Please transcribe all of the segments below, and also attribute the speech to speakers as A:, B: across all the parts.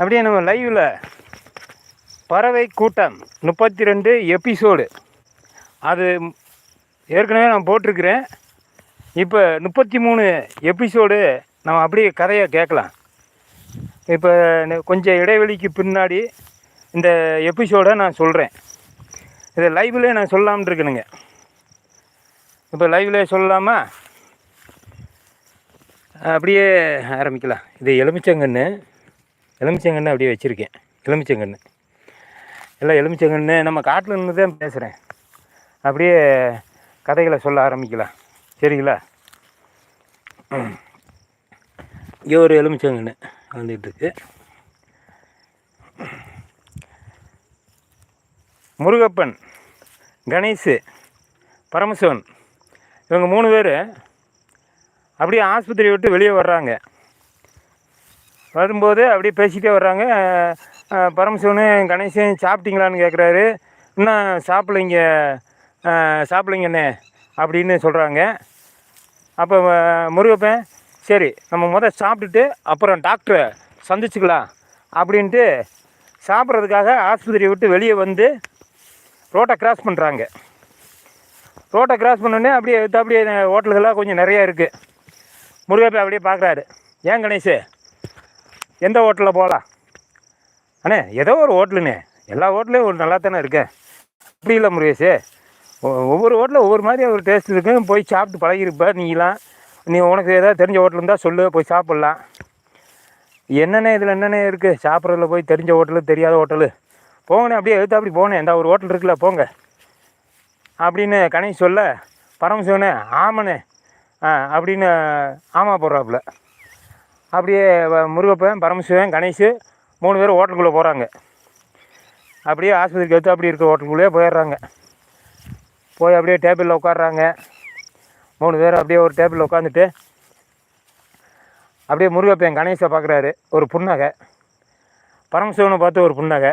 A: அப்படியே நம்ம லைவில் பறவை கூட்டம் முப்பத்தி ரெண்டு எபிசோடு அது ஏற்கனவே நான் போட்டிருக்கிறேன். இப்போ முப்பத்தி மூணு எபிசோடு நம்ம அப்படியே கதையை கேட்கலாம். இப்போ கொஞ்சம் இடைவெளிக்கு பின்னாடி இந்த எபிசோடை நான் சொல்கிறேன் இதை லைவ்லேயே நான் சொல்லாமல் இருக்கணுங்க. இப்போ லைவ்லேயே சொல்லலாமா அப்படியே ஆரம்பிக்கலாம். இது எலுமிச்சங்கன்று எலுமிச்சங்கன்று அப்படியே வச்சுருக்கேன். எலுமிச்சங்கன்று எல்லாம் எலுமிச்சங்கன்று நம்ம காட்டில் இருந்து தான் பேசுகிறேன் அப்படியே கதைகளை சொல்ல ஆரம்பிக்கலாம். சரிங்களா? இங்கே ஒரு எலுமிச்சங்கன்று வந்துட்டுருக்கு முருகப்பன் கணேஷ் பரமசிவன் இவங்க மூணு பேர் அப்படியே ஆஸ்பத்திரியை விட்டு வெளியே வர்றாங்க. வரும்போது அப்படியே பேசிகிட்டே வர்றாங்க. அஹ், பரமசிவனு கணேசன் சாப்பிட்டீங்களான்னு கேட்குறாரு இன்னும் சாப்பிட்லைங்க அஹ், சாப்பிட்லைங்கண்ணே அப்படின்னு சொல்கிறாங்க அப்போ முருகப்பன் சரி நம்ம முதல் சாப்பிட்டுட்டு அப்புறம் டாக்டரை சந்திச்சுக்கலாம் அப்படின்ட்டு சாப்பிட்றதுக்காக ஆஸ்பத்திரியை விட்டு வெளியே வந்து ரோட்டை கிராஸ் பண்ணுறாங்க ரோட்டை கிராஸ் பண்ணோடனே அப்படியே அப்படியே ஹோட்டல்கள்லாம் கொஞ்சம் நிறையா இருக்குது முருகப்பன் அப்படியே பார்க்குறாரு ஏன் கணேஷ் எந்த ஹோட்டலில் போகலாம் அண்ணே ஏதோ ஒரு ஹோட்டலுண்ணே. எல்லா ஹோட்டலையும் ஒரு நல்லா தானே இருக்கேன் அப்படி இல்லை முருகேஷ் ஒவ்வொரு ஹோட்டலில் ஒவ்வொரு மாதிரி ஒரு டேஸ்ட் இருக்கு. போய் சாப்பிட்டு பழகிருப்ப நீலாம். நீ உனக்கு ஏதாவது தெரிஞ்ச ஹோட்டல் இருந்தால் சொல்லு போய் சாப்பிட்லாம். என்னென்ன இதில் என்னென்ன இருக்குது சாப்பிட்றதுல போய் தெரிஞ்ச ஹோட்டலு தெரியாத ஹோட்டலு. போங்கண்ணே அப்படியே எழுத்து அப்படி போனேன் இந்த ஒரு ஹோட்டல் இருக்குல்ல போங்க. அப்படின்னு கணேஷ் சொல்ல பரமசிவனே ஆமாண்ணே. ஆ அப்படின்னு ஆமாம் போடுறாப்புல. அப்படியே முருகப்பன் பரமசிவன் கணேஷ் மூணு பேரும் ஹோட்டலுக்குள்ளே போகிறாங்க அப்படியே ஆஸ்பத்திரிக்கு எடுத்து அப்படி இருக்க ஹோட்டலுக்குள்ளேயே போயிடுறாங்க. போய் அப்படியே டேபிளில் உட்காடுறாங்க மூணு பேர் அப்படியே ஒரு டேபிளில் உட்காந்துட்டு அப்படியே முருகப்பன் கணேஷை பார்க்குறாரு ஒரு புன்னகை. பரமசிவனை பார்த்து ஒரு புன்னகை.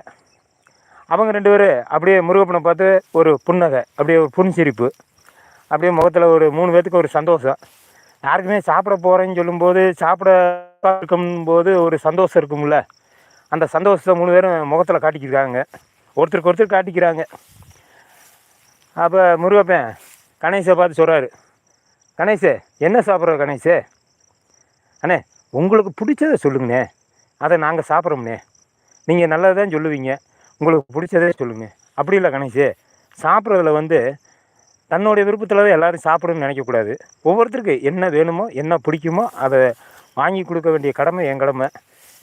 A: அவங்க ரெண்டு பேர் அப்படியே முருகப்பனை பார்த்து ஒரு புன்னகை. அப்படியே ஒரு புன்சிரிப்பு. அப்படியே முகத்தில் ஒரு மூணு பேர்த்துக்கு ஒரு சந்தோஷம். யாருக்குமே சாப்பிட போகிறேன்னு சொல்லும்போது சாப்பிட இருக்கும்போது ஒரு சந்தோஷம் இருக்கும்ல. அந்த சந்தோஷத்தை மூணு பேரும் முகத்தில் காட்டிக்கிறாங்க ஒருத்தருக்கு ஒருத்தர் காட்டிக்கிறாங்க. அப்போ முருகப்பன் கணேஷை பார்த்து சொல்கிறாரு கணேஷே என்ன சாப்பிட்ற கணேஷே அண்ணே உங்களுக்கு பிடிச்சதை சொல்லுங்கண்ணே. அதை நாங்கள் சாப்பிட்றோம்ண்ணே. நீங்கள் நல்லது தான் சொல்லுவீங்க. உங்களுக்கு பிடிச்சதே சொல்லுங்க. அப்படி இல்லை கணேஷே சாப்பிட்றதுல வந்து தன்னுடைய விருப்பத்தில் தான் எல்லோரும் சாப்பிடணும்னு நினைக்கக்கூடாது. ஒவ்வொருத்தருக்கு என்ன வேணுமோ என்ன பிடிக்குமோ அதை வாங்கி கொடுக்க வேண்டிய கடமை என் கடமை.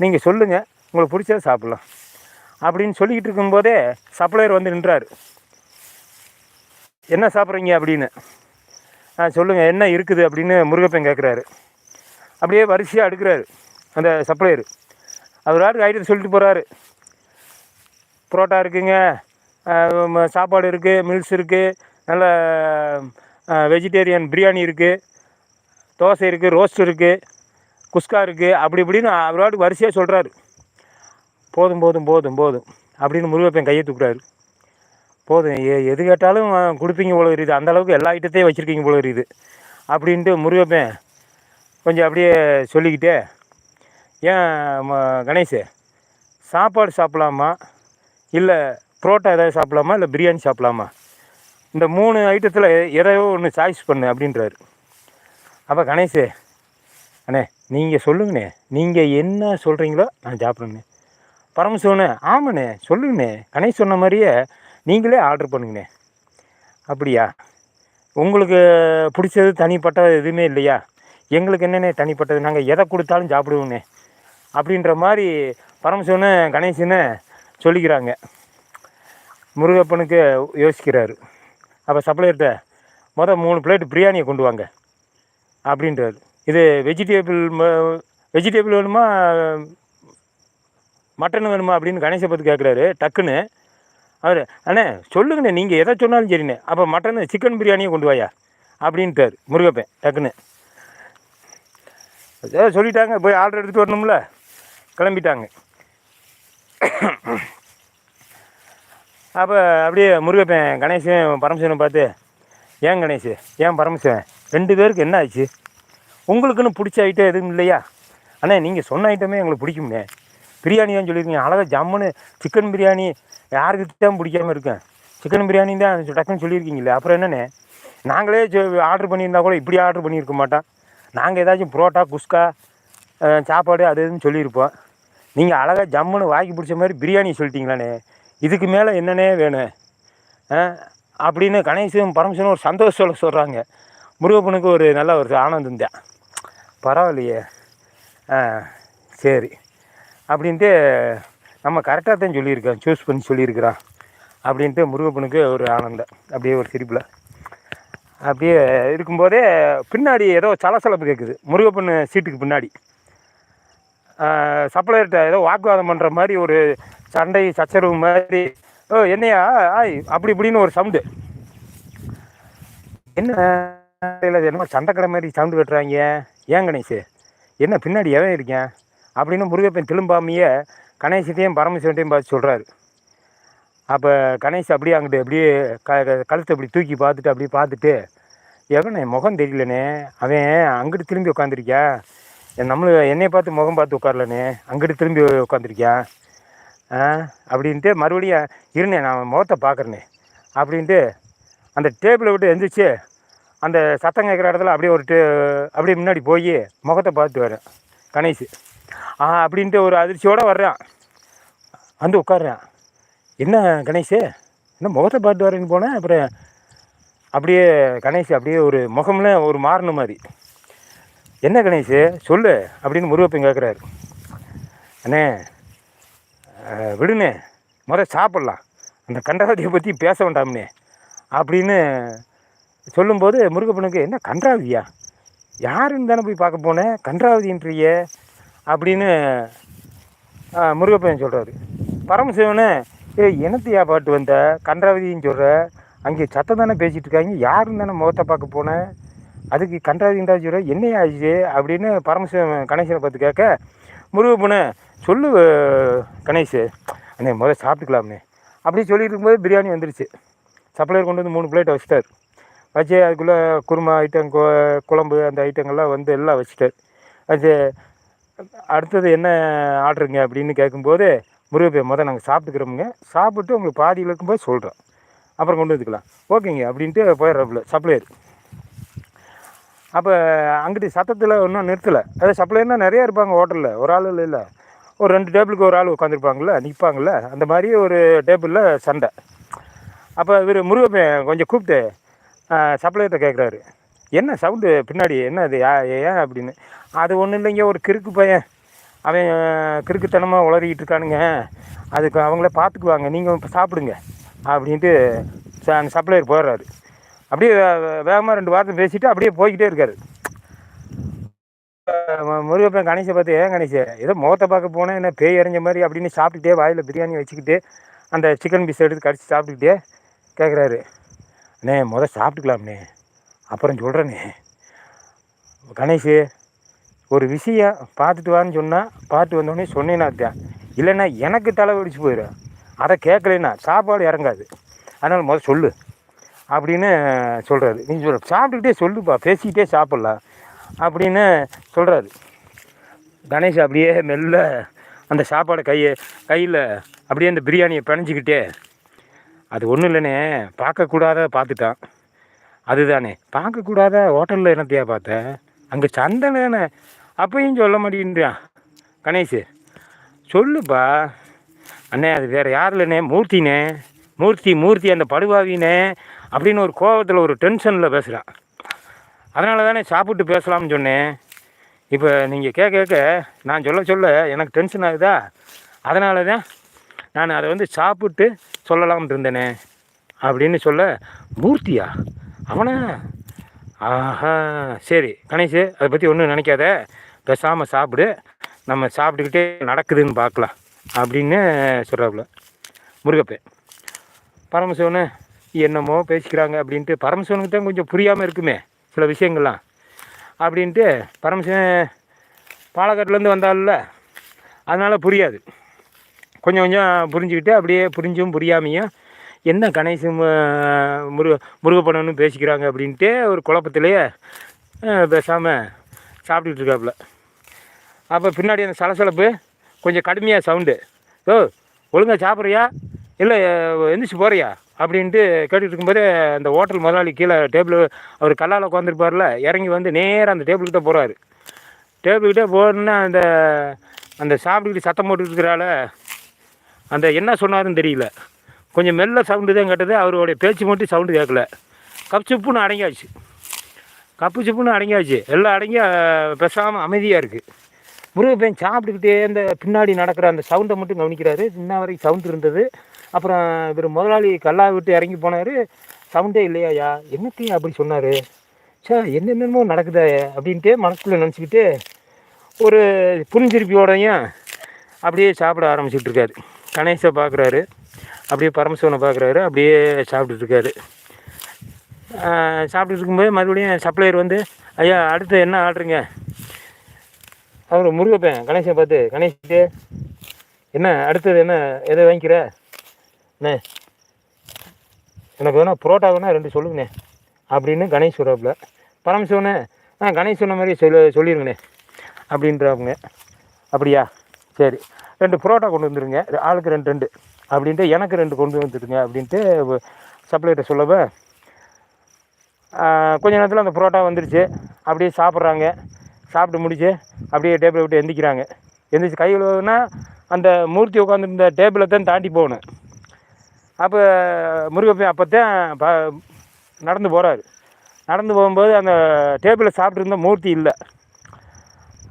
A: நீங்கள் சொல்லுங்கள் உங்களுக்கு பிடிச்சதை சாப்பிட்லாம். அப்படின்னு சொல்லிக்கிட்டு இருக்கும்போதே சப்ளையர் வந்து நின்றாரு. என்ன சாப்பிட்றீங்க? அப்படின்னு. ஆ சொல்லுங்கள் என்ன இருக்குது? அப்படின்னு முருகப்பன் கேட்குறாரு அப்படியே வரிசையாக அடுக்கிறாரு அந்த சப்ளையர். அவர் யாருக்கு ஐட்டத்தை சொல்லிட்டு போகிறாரு புரோட்டா இருக்குங்க சாப்பாடு இருக்குது மில்ஸ் இருக்குது நல்ல வெஜிடேரியன் பிரியாணி இருக்குது தோசை இருக்குது ரோஸ்ட் இருக்குது குஸ்கா இருக்குது அப்படி இப்படின்னு அவரோட வரிசையாக சொல்கிறாரு போதும் போதும் போதும் போதும் அப்படின்னு முருகப்பன் கையை தூக்குறாரு. போதும் எ எது கேட்டாலும் கொடுப்பீங்க போல இருக்குது அந்த அளவுக்கு எல்லா ஐட்டத்தையும் வச்சுருக்கீங்க போல இருக்குது அப்படின்ட்டு முருகப்பன் கொஞ்சம் அப்படியே சொல்லிக்கிட்டே ஏன் ம- கணேஷ் சாப்பாடு சாப்பிட்லாமா? இல்லை புரோட்டா ஏதாவது சாப்பிட்லாமா? இல்லை பிரியாணி சாப்பிட்லாமா? இந்த மூணு ஐட்டத்தில் எதையோ ஒன்று சாய்ஸ் பண்ணு அப்படின்றாரு. அப்போ கணேஷே அண்ணே நீங்கள் சொல்லுங்கண்ணே. நீங்கள் என்ன சொல்கிறீங்களோ நான் சாப்பிட்றேண்ணே. பரமசிவனே ஆமாண்ணே சொல்லுங்கண்ணே. கணேஷ் சொன்ன மாதிரியே நீங்களே ஆர்டர் பண்ணுங்கண்ணே. அப்படியா? உங்களுக்கு பிடிச்சது தனிப்பட்ட எதுவுமே இல்லையா? எங்களுக்கு என்னண்ணே தனிப்பட்டது? நாங்கள் எதை கொடுத்தாலும் சாப்பிடுவோண்ணே அப்படின்ற மாதிரி பரமசிவனு கணேசன்னு சொல்லிக்கிறாங்க. முருகப்பனுக்கு யோசிக்கிறாரு. அப்போ சப்ளையர்கிட்ட மொதல் மூணு பிளேட் பிரியாணியை கொண்டு வாங்க அப்படின்றார். இது வெஜிடேபிள் வெஜிடேபிள் வேணுமா மட்டன் வேணுமா அப்படின்னு கணேசை பார்த்து கேட்குறாரு டக்குன்னு அவர் அண்ணே சொல்லுங்கண்ணே நீங்கள் எதை சொன்னாலும் சரிண்ணே. அப்போ மட்டன் சிக்கன் பிரியாணியை கொண்டு வாயா? அப்படின்ட்டார் முருகப்பேன் டக்குன்னு. ஏதோ சொல்லிட்டாங்க போய் ஆர்டர் எடுத்துகிட்டு வரணும்ல. கிளம்பிட்டாங்க. அப்போ அப்படியே முருகப்பன் கணேசன் பரமசிவனை பார்த்து ஏன் கணேஷ் ஏன் பரமசிவன்? ரெண்டு பேருக்கு என்ன ஆச்சு? உங்களுக்குன்னு பிடிச்ச ஐட்டம் எதுவும் இல்லையா? அண்ணே நீங்கள் சொன்ன ஐட்டமே எங்களுக்கு பிடிக்கும்ண்ணே பிரியாணி தான் சொல்லியிருக்கீங்க. அழகாக ஜம்முன்னு சிக்கன் பிரியாணி யாருக்கு தான் பிடிக்காம இருக்கேன். சிக்கன் பிரியாணி தான் டக்குன்னு சொல்லியிருக்கீங்களே. அப்புறம் என்னண்ணே? நாங்களே ஆர்டர் பண்ணியிருந்தா கூட இப்படி ஆர்டர் பண்ணியிருக்க மாட்டோம் நாங்கள் ஏதாச்சும் புரோட்டா குஸ்கா சாப்பாடு அது இதுன்னு சொல்லியிருப்போம். நீங்கள் அழகாக ஜம்முன்னு வாங்கி பிடிச்ச மாதிரி பிரியாணி சொல்லிட்டீங்களாண்ணே. இதுக்கு மேலே என்னன்னே வேணும் ஆ அப்படின்னு கணேசனும் பரமசிவனும் ஒரு சந்தோஷத்தோட சொல்கிறாங்க முருகப்பனுக்கு ஒரு நல்ல ஒரு ஆனந்தம் தான். பரவாயில்லையே. ஆ சரி. அப்படின்ட்டு நம்ம கரெக்டாக தான் சொல்லியிருக்கோம் சூஸ் பண்ணி சொல்லியிருக்கிறான். அப்படின்ட்டு முருகப்பனுக்கு ஒரு ஆனந்தம். அப்படியே ஒரு சிரிப்பில். அப்படியே இருக்கும்போதே பின்னாடி ஏதோ சலசலப்பு கேட்குது முருகப்பன் சீட்டுக்கு பின்னாடி. சப்ளையர்கிட்ட ஏதோ வாக்குவாதம் பண்ணுற மாதிரி ஒரு சண்டை சச்சரவு மாதிரி. ஓ என்னையா? ஆய் அப்படி இப்படின்னு ஒரு சவுண்டு என்ன? என்னமோ சண்டைக்கடை மாதிரி சவுண்டு கட்டுறாங்க ஏன் கணேஷ்? என்ன பின்னாடி எவன் இருக்கேன்? அப்படின்னு முருகப்பன் திரும்பாமையே கணேசத்தையும் பரமசிவன்ட்டையும் பார்த்து சொல்கிறாரு அப்போ கணேஷ் அப்படியே அங்கிட்டு அப்படியே க கழுத்தை அப்படி தூக்கி பார்த்துட்டு அப்படியே பார்த்துட்டு எவனே முகம் தெரியலனே? அவன் அங்கிட்டு திரும்பி உட்காந்துருக்கியா நம்மளும் என்னை பார்த்து முகம் பார்த்து உட்காரலனே? அங்கிட்டு திரும்பி உட்காந்துருக்கியா அப்படின்ட்டு மறுபடியும் இருண்ணே நான் முகத்தை பார்க்குறேனே அப்படின்ட்டு அந்த டேபிளை விட்டு எந்திரிச்சு அந்த சத்தம் கேட்குற இடத்துல அப்படியே ஒரு டே அப்படியே முன்னாடி போய் முகத்தை பார்த்து வரேன் கணேஷ். ஆ அப்படின்ட்டு ஒரு அதிர்ச்சியோடு வர்றான். வந்து உட்காடுறேன் என்ன கணேஷ்? என்ன முகத்தை பார்த்து வரேன்னு போனேன் அப்புறம் அப்படியே கணேஷ் அப்படியே ஒரு முகம்ல ஒரு மாறின மாதிரி. என்ன கணேஷ்? சொல்லு. அப்படின்னு முருகப்பன் கேட்குறாரு. அண்ணே விடுண்ணே முதல் சாப்பிட்லாம். அந்த கண்டராதியை பற்றி பேச வேண்டாம்னே அப்படின்னு சொல்லும்போது முருகப்பனுக்கு என்ன கன்றாவதியா யாருன்னு தானே போய் பார்க்க போனேன் கன்றாவதின்றியே அப்படின்னு ஆ, முருகப்பன் சொல்கிறாரு பரமசிவனு ஏ இனத்தையா பாட்டு வந்த? கன்றாவதின்னு சொல்கிற அங்கே சத்தம் தானே பேசிகிட்டு இருக்காங்க. யாருன்னு தானே முகத்தை பார்க்க போனேன் அதுக்கு கன்றாவதின்றா சொல்கிற என்னையா ஆச்சு அப்படின்னு பரமசிவன் கணேசனை பார்த்து கேட்க முருகப்பனு சொல்லு கணேஷ். அண்ணே முதல்ல சாப்பிட்டுக்கலாம்ண்ணே அப்படி சொல்லிட்டு இருக்கும்போது பிரியாணி வந்துருச்சு. சப்ளையர் கொண்டு வந்து மூணு பிளேட் வச்சுட்டார். வச்சு அதுக்குள்ளே குருமா ஐட்டம் கு- குழம்பு அந்த ஐட்டங்கள்லாம் வந்து எல்லாம் வச்சுட்டார். அது அடுத்தது என்ன ஆர்டருங்க அப்படின்னு கேட்கும்போது முருகப்பே முதல் நாங்கள் சாப்பிட்டுக்கிறோமுங்க. சாப்பிட்டு உங்களுக்கு பாதியில் இருக்கும்போது சொல்கிறோம் அப்புறம் கொண்டு வந்துக்கலாம். ஓகேங்க அப்படின்ட்டு போயிடுறாப்புல சப்ளையர். அப்போ அங்கிட்டு சத்தத்தில் ஒன்றும் நிறுத்தலை. அது சப்ளையர்னால் நிறையா இருப்பாங்க ஹோட்டலில். ஒரு ஆள் இல்லை. ஒரு ரெண்டு டேபிளுக்கு ஒரு ஆள் உட்காந்துருப்பாங்கள்ல நிற்பாங்கள்ல அந்த மாதிரி ஒரு டேபிளில் சண்டை. அப்போ இவர் முருகப்பன் கொஞ்சம் கூப்பிட்டு சப்ளையர்கிட்ட கேட்குறாரு என்ன சவுண்டு பின்னாடி என்ன அது யா- ஏன் அப்படின்னு. அது ஒன்றும் இல்லைங்க ஒரு கிறுக்கு பையன். அவன் கிறுக்குத்தனமாக உளறிக்கிட்டு இருக்கானுங்க. அதுக்கு அவங்கள பார்த்துக்குவாங்க நீங்கள் இப்போ சாப்பிடுங்க அப்படின்ட்டு ச- அந்த சப்ளையர் போயிடுறாரு. அப்படியே வேகமாக ரெண்டு வாரத்தை பேசிட்டு அப்படியே போய்கிட்டே இருக்காரு. முருகப்பன் கணேஷை பார்த்து ஏன் கணேஷ் ஏதோ முகத்தை பார்க்க போனேன் என்ன பேய் எறிஞ்ச மாதிரி? அப்படின்னு சாப்பிட்டுட்டே வாயில் பிரியாணி வச்சுக்கிட்டு அந்த சிக்கன் பீஸ் எடுத்து கடிச்சு சாப்பிட்டுக்கிட்டே கேட்குறாரு அண்ணே முதல் சாப்பிட்டுக்கலாம்ண்ணே. அப்புறம் சொல்கிறேண்ணே கணேஷ் ஒரு விஷயம் பார்த்துட்டு வான்னு சொன்னால் பார்த்து வந்தோடனே சொன்னேன்னா தான் இல்லைன்னா எனக்கு தலை வெடிச்சு போயிடும் அதை கேட்கலன்னா சாப்பாடு இறங்காது. அதனால் முதல் சொல்லு. அப்படின்னு சொல்கிறாரு நீ சொல்ல சாப்பிட்டுக்கிட்டே சொல்லுப்பா பேசிக்கிட்டே சாப்பிட்லாம். அப்படின்னு சொல்கிறாரு கணேஷ் அப்படியே மெல்ல அந்த சாப்பாடை கையை கையில் அப்படியே அந்த பிரியாணியை பிணைஞ்சிக்கிட்டே அது ஒன்றும் இல்லைண்ணே பார்க்கக்கூடாத பார்த்துட்டான். அதுதானே பார்க்கக்கூடாத ஹோட்டலில் என்னத்தையா பார்த்தேன் அங்கே சந்தனே அப்பையும் சொல்ல மாட்டேங்கிறான் கணேஷ். சொல்லுப்பா அண்ணே அது வேறு யார் இல்லைண்ணே மூர்த்திண்ணே மூர்த்தி மூர்த்தி அந்த படுவாவினே அப்படின்னு ஒரு கோபத்தில் ஒரு டென்ஷனில் பேசுகிறான் அதனால தானே சாப்பிட்டு பேசலாம்னு சொன்னேன். இப்போ நீங்கள் கேட்க கேட்க நான் சொல்ல சொல்ல எனக்கு டென்ஷன் ஆகுதா? அதனால தான் நான் அதை வந்து சாப்பிட்டு சொல்லலாம்னு இருந்தேனே. அப்படின்னு சொல்ல மூர்த்தியா அவனா? ஆஹா சரி கணேஷ் அதை பற்றி ஒன்றும் நினைக்காத. பேசாமல் சாப்பிடு. நம்ம சாப்பிட்டுக்கிட்டே நடக்குதுன்னு பார்க்கலாம் அப்படின்னு சொல்கிறாப்புல முருகப்பே. பரமசிவனு என்னமோ பேசிக்கிறாங்க அப்படின்ட்டு பரமசிவனுக்கு தான் கொஞ்சம் புரியாமல் இருக்குமே. சில விஷயங்கள்லாம் அப்படின்ட்டு பரமசிவன் பாலக்காட்டுலேருந்து வந்தால அதனால் புரியாது. கொஞ்சம் கொஞ்சம் புரிஞ்சுக்கிட்டு அப்படியே புரிஞ்சும் புரியாமையும் என்ன கணேசு முருக முருகப்பண்ணனு பேசிக்கிறாங்க அப்படின்ட்டு ஒரு குழப்பத்திலேயே பேசாமல் சாப்பிட்டுட்டு இருக்காப்புல அப்போ பின்னாடி அந்த சலசலப்பு கொஞ்சம் கடுமையாக சவுண்டு. ஓ ஒழுங்காக சாப்பிட்றியா? இல்லை எந்திரிச்சு போகிறியா அப்படின்ட்டு கேட்டுட்டு இருக்கும்போது அந்த ஹோட்டல் முதலாளி கீழே டேபிள் அவர் கல்லால் உட்காந்துருப்பார்ல இறங்கி வந்து நேராக அந்த டேபிள்கிட்ட போகிறாரு டேபிள்கிட்ட போகணுன்னா அந்த அந்த சாப்பிட்டுக்கிட்டு சத்தம் போட்டுட்டு அந்த என்ன சொன்னாருன்னு தெரியல. கொஞ்சம் மெல்ல சவுண்டு தான் கேட்டது அவருடைய பேச்சு மட்டும் சவுண்டு கேட்கல. கப் சுப்புன்னு அடங்கியாச்சு. கப்பு சுப்புன்னு அடங்கியாச்சு. எல்லாம் அடங்கி பேசாமல் அமைதியாக இருக்குது முருகப்பையன் சாப்பிட்டுக்கிட்டே இந்த பின்னாடி நடக்கிற அந்த சவுண்டை மட்டும் கவனிக்கிறாரு. இன்ன வரைக்கும் சவுண்ட் இருந்தது. அப்புறம் இவர் முதலாளி கல்லா விட்டு இறங்கி போனார். சவுண்டே இல்லையாயா? என்னத்தையும் அப்படி சொன்னார்? சார் என்னென்னமோ நடக்குதே அப்படின்ட்டு மனசுக்குள்ளே நினச்சிக்கிட்டு ஒரு புரிஞ்சிருப்பியோடையும் அப்படியே சாப்பிட ஆரம்பிச்சிட்டு இருக்காரு கணேசை பார்க்குறாரு. அப்படியே பரமசிவனை பார்க்குறாரு. அப்படியே சாப்பிட்டுட்டு இருக்காரு சாப்பிட்டுட்டு இருக்கும்போது மறுபடியும் சப்ளையர் வந்து ஐயா அடுத்து என்ன ஆர்டருங்க? அவர் முருகப்பேன் கணேசன் பார்த்து கணேஷ்ட்டு என்ன அடுத்தது என்ன எதை வாங்கிக்கிற? அண்ணே எனக்கு வேணா புரோட்டா வேணா ரெண்டு சொல்லுங்கண்ணே அப்படின்னு கணேஷ் சொல்கிறாப்புல பரமசிவனே ஆ கணேஷ் சொன்ன மாதிரி சொல்லி சொல்லிடுங்கண்ணே அப்படின்றாப்புங்க. அப்படியா? சரி. ரெண்டு புரோட்டா கொண்டு வந்துடுங்க ஆளுக்கு ரெண்டு ரெண்டு அப்படின்ட்டு எனக்கு ரெண்டு கொண்டு வந்துடுங்க அப்படின்ட்டு சப்ளைட்டை சொல்லப்போ கொஞ்ச நேரத்தில் அந்த புரோட்டா வந்துருச்சு. அப்படியே சாப்பிட்றாங்க. சாப்பிட்டு முடிச்சு அப்படியே டேபிளை விட்டு எந்திக்கிறாங்க. எந்திரிச்சு கை கழுவுனா அந்த மூர்த்தி உட்காந்துருந்த டேபிளை தான் தாண்டி போகணும். அப்போ முருகப்பையன் அப்போ தான் ப நடந்து போகிறாரு நடந்து போகும்போது அந்த டேபிளில் சாப்பிட்ருந்த மூர்த்தி இல்லை.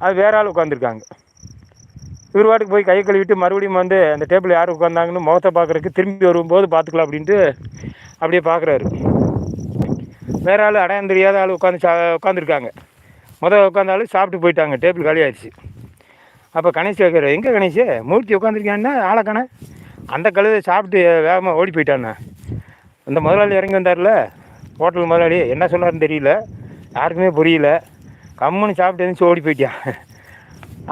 A: அது வேற ஆள் உட்காந்துருக்காங்க இவர் வாட்டுக்கு போய் கை கழுவிட்டு மறுபடியும் வந்து அந்த டேபிள் யார் உட்காந்தாங்கன்னு முகத்தை பார்க்குறதுக்கு திரும்பி வரும்போது பார்த்துக்கலாம் அப்படின்ட்டு அப்படியே பார்க்குறாரு. வேற ஆள் அடையாளம் தெரியாத ஆள் உட்காந்து சா உட்காந்துருக்காங்க முதல் உட்காந்தாலும் சாப்பிட்டு போயிட்டாங்க. டேபிள் காலி ஆயிடுச்சு அப்போ கணேஷ் கேட்குறாரு எங்கே கணேஷ்? மூர்த்தி உட்காந்துருக்கியான்னா ஆளை காண அந்த கழுதை சாப்பிட்டு வேகமாக ஓடி போயிட்டாண்ணே இந்த முதலாளி இறங்கி வந்தார்ல? ஹோட்டல் முதலாளி என்ன சொன்னார்னு தெரியல. யாருக்குமே புரியல. கம்முன்னு சாப்பிட்டு எழுந்துச்சு ஓடி போயிட்டான்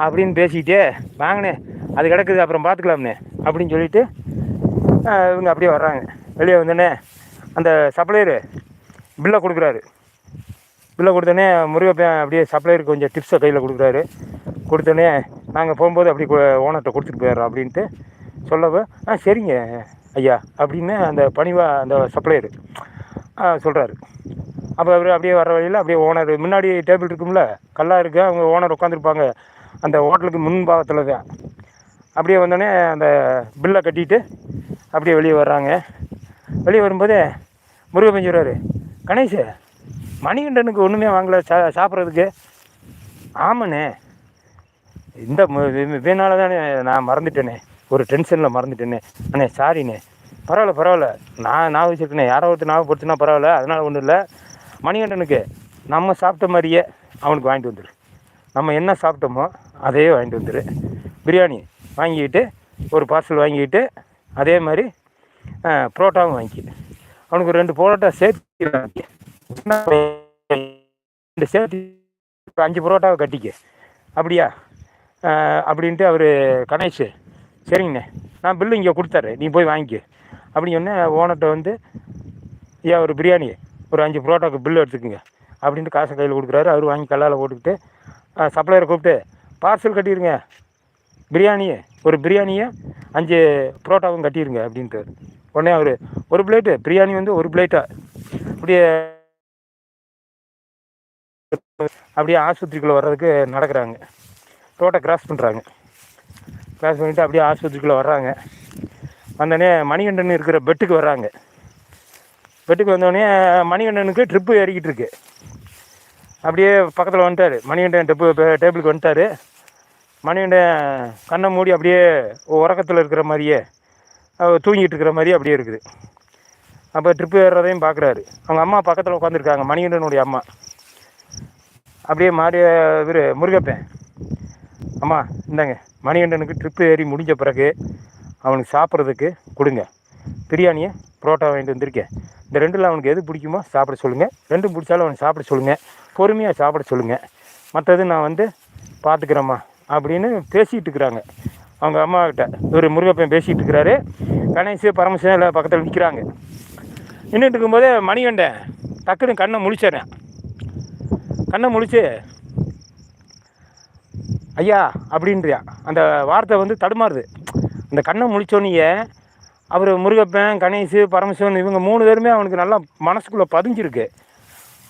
A: அப்படின்னு பேசிக்கிட்டே வாங்கினே அது கிடக்குது அப்புறம் பார்த்துக்கலாம்னே அப்படின்னு சொல்லிட்டு இவங்க அப்படியே வர்றாங்க. வெளியே வந்தோடனே அந்த சப்ளையரு பில்லை கொடுக்குறாரு. பில்லை கொடுத்தோடனே முருகப்பன் அப்படியே சப்ளையருக்கு கொஞ்சம் டிப்ஸை கையில் கொடுக்குறாரு. கொடுத்தோடனே நாங்கள் போகும்போது அப்படி ஓனர்கிட்ட கொடுத்துட்டு போயிடுறோம் அப்படின்ட்டு சொல்லவே? ஆ சரிங்க ஐயா அப்படின்னு அந்த பணிவாக அந்த சப்ளையரு சொல்கிறாரு அப்போ அவர் அப்படியே வர வழியில் அப்படியே ஓனர் முன்னாடி டேபிள் இருக்கும்ல கல்லாக இருக்கு அவங்க ஓனர் உட்காந்துருப்பாங்க அந்த ஹோட்டலுக்கு முன்பாகத்தில் தான் அப்படியே வந்தோடனே அந்த பில்லை கட்டிட்டு அப்படியே வெளியே வர்றாங்க. வெளியே வரும்போதே முருகப்பன் சொல்கிறாரு கணேஷ் மணிகண்டனுக்கு ஒன்றுமே வாங்கல சா சாப்பிட்றதுக்கு. ஆமாண்ணே இந்த வேணால தானே நான் மறந்துட்டேனே. ஒரு டென்ஷனில் மறந்துட்டேனே. அண்ணே சாரிண்ணே பரவாயில்ல பரவாயில்ல. நான் நான் வச்சுருக்கேனே. யாரோ ஒருத்தர் ஞாபகப்படுத்தினா பரவாயில்ல. அதனால் ஒன்றும் இல்லை. மணிகண்டனுக்கு நம்ம சாப்பிட்ட மாதிரியே அவனுக்கு வாங்கிட்டு வந்துடு நம்ம என்ன சாப்பிட்டோமோ அதையே வாங்கிட்டு வந்துடு பிரியாணி வாங்கிக்கிட்டு ஒரு பார்சல் வாங்கிக்கிட்டு அதே மாதிரி புரோட்டாவும் வாங்கி அவனுக்கு ஒரு ரெண்டு புரோட்டா சேர்த்து வாங்கி ரெண்டு சேர்த்து ஒரு அஞ்சு புரோட்டாவை கட்டிக்க. அப்படியா? அப்படின்ட்டு அவர் கணேஷ் சரிங்கண்ணே. நான் பில்லு இங்கே கொடுத்தாரு நீ போய் வாங்கிக்க. அப்படின்னு சொன்னேன். ஓனர்கிட்ட வந்து ஏன் ஒரு பிரியாணி ஒரு அஞ்சு புரோட்டாவுக்கு பில்லு எடுத்துக்கோங்க. அப்படின்ட்டு காசை கையில் கொடுக்குறாரு. அவர் வாங்கி கல்லால் போட்டுக்கிட்டு சப்ளையரை கூப்பிட்டு பார்சல் கட்டிடுங்க பிரியாணி ஒரு பிரியாணியை அஞ்சு புரோட்டாவும் கட்டிடுங்க அப்படின்ட்டு உடனே அவர் ஒரு பிளேட்டு பிரியாணி வந்து ஒரு பிளேட்டாக அப்படியே அப்படியே ஆஸ்பத்திரிக்குள்ளே வர்றதுக்கு நடக்கிறாங்க. ரோட்டை கிராஸ் பண்ணுறாங்க கிராஸ் பண்ணிவிட்டு அப்படியே ஆஸ்பத்திரிக்குள்ளே வர்றாங்க. வந்தோடனே மணிகண்டன் இருக்கிற பெட்டுக்கு வர்றாங்க. பெட்டுக்கு வந்தோடனே மணிகண்டனுக்கு ட்ரிப்பு ஏறிக்கிட்டு இருக்கு. அப்படியே பக்கத்தில் வந்துட்டார். மணிகண்டன் டெப்பு டேபிளுக்கு வந்துட்டார். மணிகண்டன் கண்ணை மூடி அப்படியே உறக்கத்தில் இருக்கிற மாதிரியே தூங்கிட்டு இருக்கிற மாதிரியே அப்படியே இருக்குது. அப்போ ட்ரிப்பு ஏறுறதையும் பார்க்குறாரு அவங்க அம்மா பக்கத்தில் உட்காந்துருக்காங்க மணிகண்டனுடைய அம்மா. அப்படியே மாடி இவர் முருகப்பன். அம்மா இந்தாங்க. மணிகண்டனுக்கு ட்ரிப்பு ஏறி முடிஞ்ச பிறகு அவனுக்கு சாப்பிட்றதுக்கு கொடுங்க. பிரியாணியை புரோட்டா வாங்கிட்டு வந்திருக்கேன். இந்த ரெண்டில் அவனுக்கு எது பிடிக்குமோ சாப்பிட சொல்லுங்கள் ரெண்டும் பிடிச்சாலும் அவனுக்கு சாப்பிட சொல்லுங்கள் பொறுமையாக சாப்பிட சொல்லுங்கள் மற்றது நான் வந்து பார்த்துக்கிறேம்மா அப்படின்னு பேசிகிட்டு இருக்கிறாங்க. அவங்க அம்மாக்கிட்ட ஒரு முருகப்பையன் பேசிகிட்டு இருக்கிறாரு. கணேசு பரமசிவம் எல்லாம் பக்கத்தில் நிற்கிறாங்க நின்றுட்டு இருக்கும்போதே மணிகண்டன் டக்குன்னு கண்ணை முழிச்சிடறேன் கண்ணை முழிச்சு ஐயா அப்படின்றியா. அந்த வார்த்தை வந்து தடுமாறுது. அந்த கண்ணை முழிச்சோன்னையே அவர் முருகப்பன் கணேஷ் பரமசிவன் இவங்க மூணு பேருமே அவனுக்கு நல்லா மனசுக்குள்ளே பதிஞ்சிருக்கு.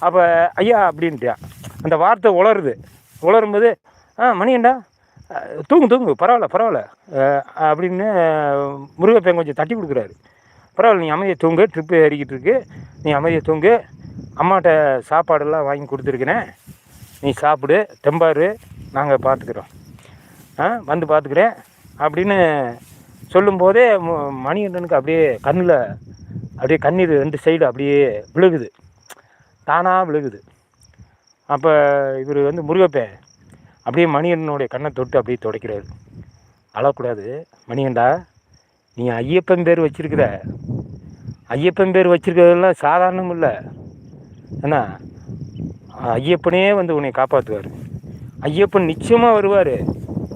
A: அப்போ ஐயா அப்படின்ட்டியா அந்த வார்த்தை உளருது. உளரும்போது ஆ மணியண்டா தூங்கு தூங்கு பரவாயில்ல பரவாயில்ல. அப்படின்னு முருகப்பன் கொஞ்சம் தட்டி கொடுக்குறாரு. பரவாயில்ல நீ அமைதியை தூங்கு ட்ரிப்பு ஏறிக்கிட்டு இருக்கு. நீ அமைதியை தூங்கு. அம்மாட்ட சாப்பாடெல்லாம் வாங்கி கொடுத்துருக்கிறேன். நீ சாப்பிடு தெம்பாரு. நாங்கள் பார்த்துக்குறோம் ஆ வந்து பார்த்துக்கிறேன் அப்படின்னு சொல்லும்போதே மணிகண்டனுக்கு அப்படியே கண்ணில் அப்படியே கண்ணீர் ரெண்டு சைடு அப்படியே விழுகுது. தானாக விழுகுது. அப்போ இவர் வந்து முருகப்பே அப்படியே மணிகண்டனுடைய கண்ணை தொட்டு அப்படியே துடைக்கிறாரு. அழக்கூடாது. மணிகண்டா நீ ஐயப்பன் பேர் வச்சுருக்குற. ஐயப்பன் பேர் வச்சுருக்கிறதெல்லாம் சாதாரணம் இல்லை. என்ன ஐயப்பனே வந்து உன்னை காப்பாற்றுவார் ஐயப்பன் நிச்சயமாக வருவார்.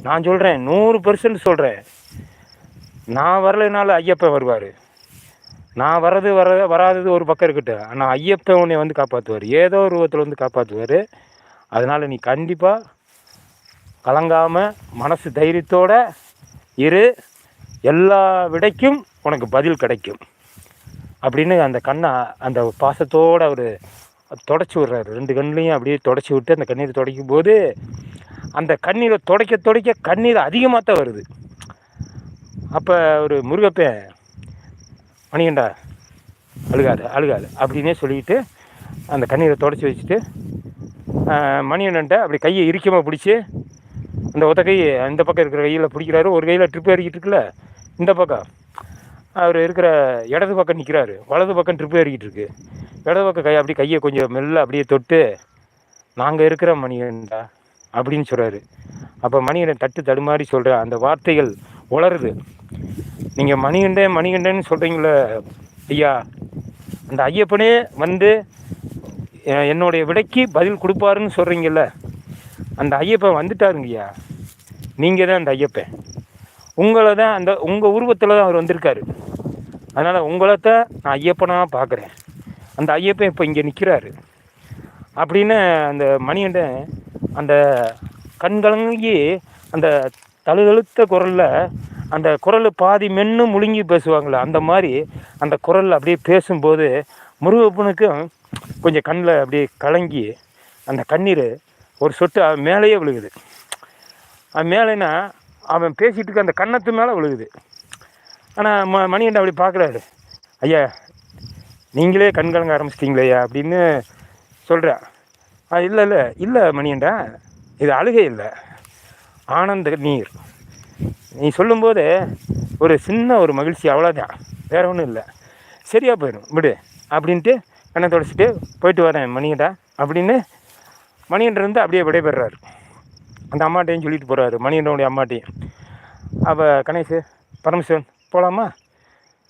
A: நான் சொல்கிறேன் நூறு பர்சன்ட் சொல்கிறேன் நான் வரலைனாலும் ஐயப்பன் வருவார். நான் வர்றது வர வராதது ஒரு பக்கம் இருக்கட்டும். ஆனால் ஐயப்பன் உன்னை வந்து காப்பாற்றுவார் ஏதோ ஒரு ரூபத்தில் வந்து காப்பாற்றுவார் அதனால் நீ கண்டிப்பாக கலங்காமல் மனசு தைரியத்தோட இரு. எல்லா விடைக்கும் உனக்கு பதில் கிடைக்கும். அப்படின்னு அந்த கண்ணை அந்த பாசத்தோடு அவர் தொடச்சி விட்றாரு. ரெண்டு கண்ணிலையும் அப்படியே தொடச்சி விட்டு அந்த கண்ணீரை துடைக்கும் போது அந்த கண்ணீரை துடைக்க துடைக்க கண்ணீர் அதிகமாக தான் வருது. அப்போ ஒரு முருகப்பேன் மணிகண்டா அழுகாது அழுகாது அப்படின்னே சொல்லிட்டு அந்த கண்ணீரை தொடச்சி வச்சுட்டு மணிகண்டன்ட்ட அப்படி கையை இறுக்கமாக பிடிச்சி அந்த ஒத்த கையை இந்த பக்கம் இருக்கிற கையில் பிடிக்கிறாரு. ஒரு கையில் ட்ரிப் ஏறிக்கிட்டு இருக்குல்ல இந்த பக்கம். அவர் இருக்கிற இடது பக்கம் நிற்கிறாரு வலது பக்கம் ட்ரிப் ஏறிக்கிட்டு இருக்கு இடது பக்கம் கை அப்படியே கையை கொஞ்சம் மெல்ல அப்படியே தொட்டு நாங்கள் இருக்கிற மணிகண்டா அப்படின்னு சொல்கிறாரு அப்போ மணிகண்டன் தட்டு தடுமாறி சொல்கிற அந்த வார்த்தைகள் உளருது நீங்கள் மணிகண்டன் மணிகண்டன்னு சொல்கிறீங்களே ஐயா. அந்த ஐயப்பனே வந்து என்னுடைய விடைக்கு பதில் கொடுப்பாருன்னு சொல்கிறீங்கல்ல அந்த ஐயப்பன் வந்துட்டாருங்கய்யா நீங்கள் தான் அந்த ஐயப்பன். உங்களை தான் அந்த உங்கள் உருவத்தில் தான் அவர் வந்திருக்காரு. அதனால் உங்களை தான் நான் ஐயப்பனாக பார்க்குறேன் அந்த ஐயப்பன் இப்போ இங்கே நிற்கிறாரு அப்படின்னு அந்த மணிகண்டன் அந்த கண்கலங்கி அந்த தழுதழுத்த குரலில் அந்த குரல் பாதி மென்னு முழுங்கி பேசுவாங்களே அந்த மாதிரி அந்த குரலில் அப்படியே பேசும்போது முருகப்பனுக்கும் கொஞ்சம் கண்ணில் அப்படியே கலங்கி அந்த கண்ணீர் ஒரு சொட்டு அவன் மேலேயே விழுகுது. அது மேலேனா அவன் பேசிகிட்டு இருக்க அந்த கன்னத்து மேலே விழுகுது. ஆனால் ம மணிகண்டன் அப்படி பார்க்குறாரு ஐயா நீங்களே கண்கலங்க ஆரம்பிச்சிட்டிங்களேயா? அப்படின்னு சொல்கிறேன் ஆ இல்லை இல்லை இல்லை மணிகண்டா இது அழுகை இல்லை. ஆனந்த நீர். நீ சொல்லும்போது ஒரு சின்ன ஒரு மகிழ்ச்சி அவ்வளோதான் வேறு ஒன்றும் இல்லை. சரியாக போயிடும். விடு அப்படின்ட்டு கண்ணை தொடச்சிட்டு போயிட்டு வரேன் மணிகண்டா அப்படின்னு மணிகண்டன் இருந்து அப்படியே விடைபெறாரு. அந்த அம்மாட்டையும் சொல்லிட்டு போகிறாரு மணிகண்டனுடைய அம்மாட்டையும். அப்போ கணேஷ் பரமசிவன் போகலாமா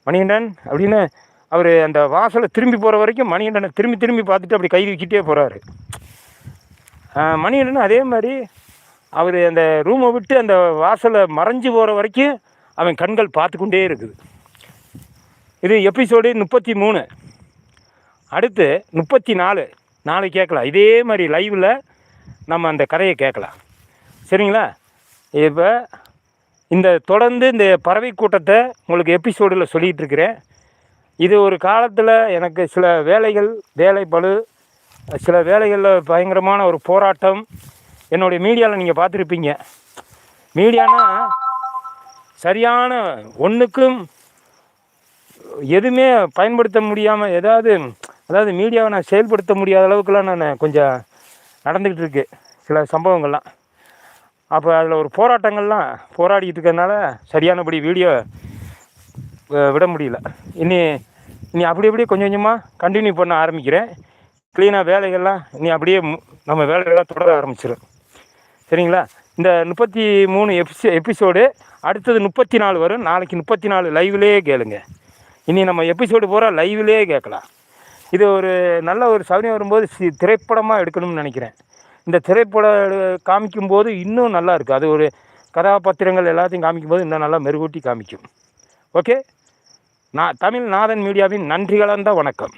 A: மணிகண்டன் அப்படின்னு அவர் அந்த வாசலை திரும்பி போகிற வரைக்கும் மணிகண்டனை திரும்பி திரும்பி பார்த்துட்டு அப்படி கை வைக்கிட்டே போகிறாரு மணிகண்டன் அதே மாதிரி அவர் அந்த ரூமை விட்டு அந்த வாசலை மறைஞ்சு போகிற வரைக்கும் அவன் கண்கள் பார்த்து கொண்டே இருக்குது. இது எபிசோடு முப்பத்தி மூணு. அடுத்து முப்பத்தி நாலு. நாளைக்கு கேட்கலாம். இதே மாதிரி லைவில் நம்ம அந்த கதையை கேட்கலாம். சரிங்களா? இப்போ இந்த தொடர்ந்து இந்த பறவை கூட்டத்தை உங்களுக்கு எபிசோடில் சொல்லிகிட்டு இருக்கிறேன் இது ஒரு காலத்தில் எனக்கு சில வேலைகள் வேலை பளு சில வேலைகளில் பயங்கரமான ஒரு போராட்டம் என்னுடைய மீடியாவில் நீங்கள் பார்த்துருப்பீங்க. மீடியானா சரியான ஒன்றுக்கும் எதுவுமே பயன்படுத்த முடியாமல் ஏதாவது அதாவது மீடியாவை நான் செயல்படுத்த முடியாத அளவுக்குலாம் நான் கொஞ்சம் நடந்துக்கிட்டு இருக்கு சில சம்பவங்கள்லாம். அப்போ அதில் ஒரு போராட்டங்கள்லாம் போராடிக்கிட்டு இருக்கிறதுனால சரியானபடி வீடியோ விட முடியல. இனி இனி அப்படி அப்படியே கொஞ்சம் கொஞ்சமாக கண்டினியூ பண்ண ஆரம்பிக்கிறேன். க்ளீனாக வேலைகள்லாம் இனி அப்படியே நம்ம வேலைகள்லாம் தொடர ஆரம்பிச்சிடும் சரிங்களா? இந்த முப்பத்தி மூணு எபிசோ எபிசோடு அடுத்தது முப்பத்தி நாலு வரும். நாளைக்கு முப்பத்தி நாலு லைவ்லேயே கேளுங்க. இனி நம்ம எபிசோடு பூரா லைவ்லேயே கேட்கலாம். இது ஒரு நல்ல ஒரு சௌரியம் வரும்போது சி திரைப்படமாக எடுக்கணும்னு நினைக்கிறேன். இந்த திரைப்படம் காமிக்கும்போது இன்னும் நல்லா இருக்குது அது ஒரு கதாபாத்திரங்கள் எல்லாத்தையும் காமிக்கும்போது இன்னும் நல்லா மெருகூட்டி காமிக்கும். ஓகே? நான் தமிழ் நாதன் மீடியாவின் நன்றி கலந்த வணக்கம்.